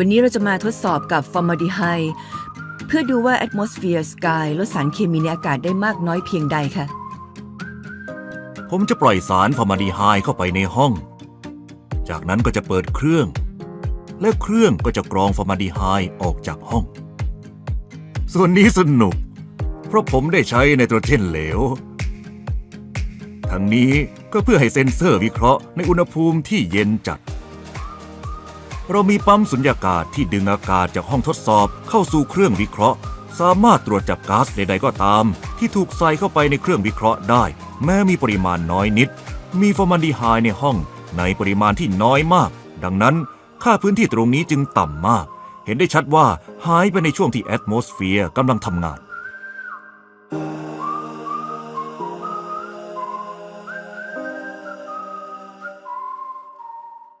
วันนี้เราจะมาทดสอบกับฟอร์มาดีไฮเพื่อดูว่า atmosphere sky ลดสารเคมีในอากาศได้มากน้อยเพียงใดค่ะ ผมจะปล่อยสารฟอร์มาดีไฮเข้าไปในห้อง จากนั้นก็จะเปิดเครื่อง และเครื่องก็จะกรองฟอร์มาดีไฮออกจากห้อง ส่วนนี้สนุก เพราะผมได้ใช้ไนโตรเจนเหลว ทั้งนี้ก็เพื่อให้เซ็นเซอร์วิเคราะห์ในอุณหภูมิที่เย็นจัด เรามีปั๊มสุญญากาศที่ดึงอากาศจากห้องทดสอบเข้าสู่เครื่องวิเคราะห์ สามารถตรวจจับก๊าซใด ๆ ก็ตาม ที่ถูกใส่เข้าไปในเครื่องวิเคราะห์ได้ แม้มีปริมาณน้อยนิด มีฟอร์มาลดีไฮในห้องในปริมาณที่น้อยมาก ดังนั้นค่าพื้นที่ตรงนี้จึงต่ำมาก เห็นได้ชัดว่าหายไปในช่วงที่แอตโมสเฟียร์กำลังทำงาน